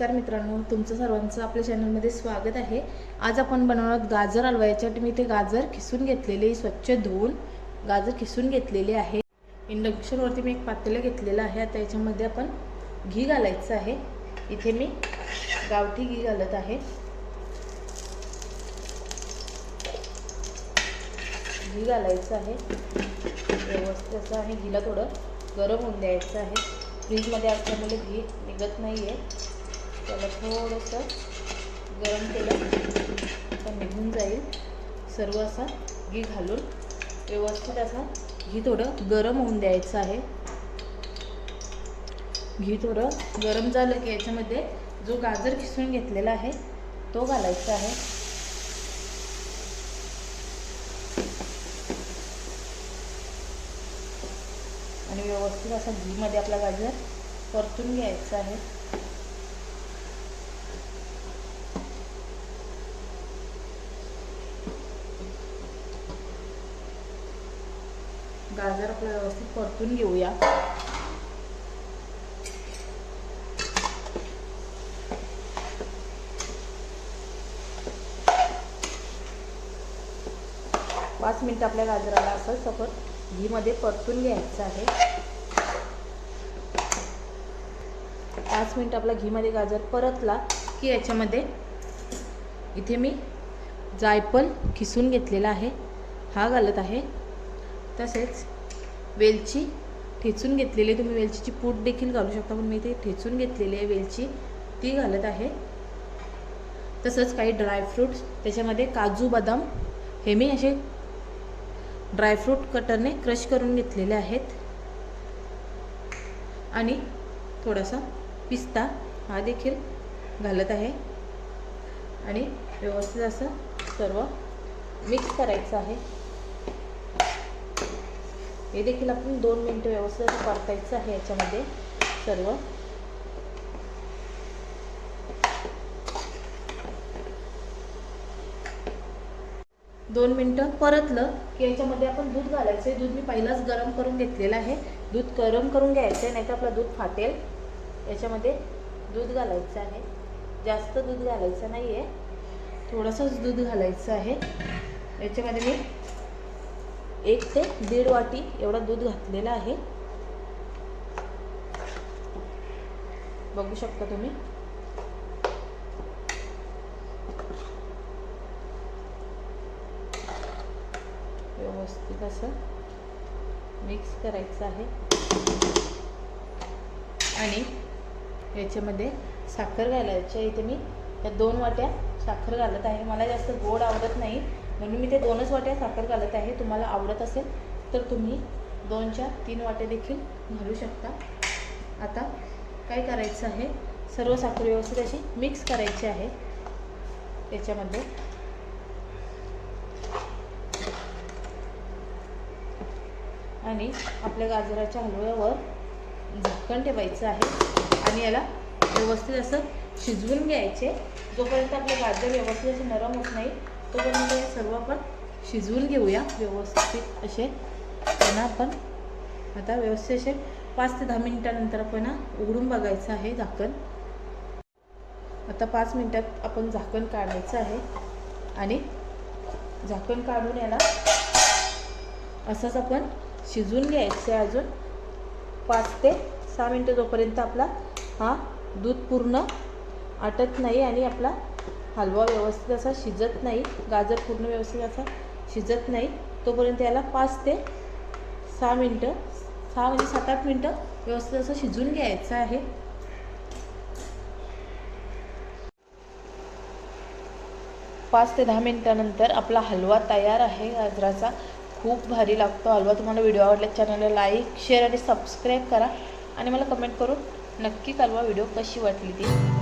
नमस्कार मित्रांनो तुमचं सर्वांचं आपल्या चॅनलमध्ये स्वागत आहे. आज आपण बनवणार गाजर हलवा. याच्यासाठी मी इथे गाजर खिसून घेतलेले स्वच्छ धुवून. गाजर खिसून घेतलेले आहे. इंडक्शनवरती मी एक पातेलं घेतलेलं आहे. आता याच्यामध्ये आपण घी घालायचं आहे. इथे मी गावठी घी घालत आहे. घी घालायचं आहे. व्यवस्थित असं आहे. घीला थोडं गरम होऊन द्यायचं आहे. फ्रीजमध्ये असल्यामुळे घी निघत नाही आहे त्याला थोडंसं गरम केलं तर निघून जाईल. सर्व असा घी घालून व्यवस्थित असा घी थोडं गरम होऊन द्यायचं आहे. घी थोडं गरम झालं की याच्यामध्ये जो गाजर खिसून घेतलेला आहे तो घालायचा आहे. आणि व्यवस्थित असा घीमध्ये आपला गाजर परतून घ्यायचा आहे. गाजर आपलं व्यवस्थित परतून घेऊया. पाच मिनिट आपल्या गाजराला असं सफर घीमध्ये परतून घ्यायचं आहे. पाच मिनिट आपला घीमध्ये गाजर परतला की याच्यामध्ये इथे मी जायफल खिसून घेतलेला आहे. हा घालत आहे. तसेच वेलची ठेचून घेतलेली तुम्ही वेलचीची पूड देखील घालू शकता पण मी ते ठेचून घेतलेली आहे वेलची. ती घालत आहे. तसंच काही ड्रायफ्रूट्स त्याच्यामध्ये काजू बदाम हे मी असे ड्रायफ्रूट कटरने क्रश करून घेतलेले आहेत. आणि थोडासा पिस्ता हा देखील घालत आहे. आणि व्यवस्थित असं सर्व मिक्स करायचं आहे. हे देखील आपण दोन मिनटं व्यवस्थित परतायचं आहे याच्यामध्ये सर्व. दोन मिनटं परतलं की याच्यामध्ये आपण दूध घालायचं आहे. दूध मी पहिलाच गरम करून घेतलेलं आहे. दूध गरम करून घ्यायचं आहे नाही तर आपलं दूध फाटेल. याच्यामध्ये दूध घालायचं आहे. जास्त दूध घालायचं नाही आहे थोडंसंच दूध घालायचं आहे. याच्यामध्ये मी एक ते दीड वाटी एवढा दूध घातलेला आहे. बघू शकता तुम्ही. व्यवस्थित असं मिक्स करायचं आहे. आणि याच्यामध्ये साखर घालायची इथे मी त्या दोन वाट्या साखर घालत आहे. मला जास्त गोड आवडत नाही. म्हणून मी ते दोनच वाट्या साखर घालत आहे. तुम्हाला आवडत असेल तर तुम्ही दोनच्या तीन वाट्या देखील घालू शकता. आता काय करायचं आहे? सर्व साखर व्यवस्थित अशी मिक्स करायची आहे. याच्यामध्ये आणि आपल्या गाजराच्या हलव्यावर झाकण ठेवायचं आहे. आणि याला व्यवस्थित असं शिजवून घ्यायचे. जोपर्यंत आपले गाजर व्यवस्थित असे नरम होत नाही तोपर्यंत हे सर्व आपण शिजवून घेऊया व्यवस्थित असे. त्यांना आपण आता व्यवस्थित असे पाच ते दहा मिनिटानंतर आपण उघडून बघायचं आहे झाकण. आता पाच मिनिटात आपण झाकण काढायचं आहे. आणि झाकण काढून याला असंच आपण शिजवून घ्यायचं आहे अजून. पाच ते सहा मिनटं जोपर्यंत आपला हा दूध पूर्ण आटत नाही आणि आपला हलवा व्यवस्थित असा शिजत नाही गाजर पूर्ण व्यवस्थित असा शिजत नाही तोपर्यंत याला पाच ते सहा मिनटं सहा म्हणजे सात आठ मिनटं व्यवस्थित असं शिजून घ्यायचं आहे. पाच ते दहा मिनटानंतर आपला हलवा तयार आहे. गाजराचा खूप भारी लागतो हलवा. तुम्हाला व्हिडिओ आवडला चॅनलला लाईक शेअर आणि सबस्क्राईब करा. आणि मला कमेंट करून नक्की कळवा व्हिडिओ कशी वाटली ती.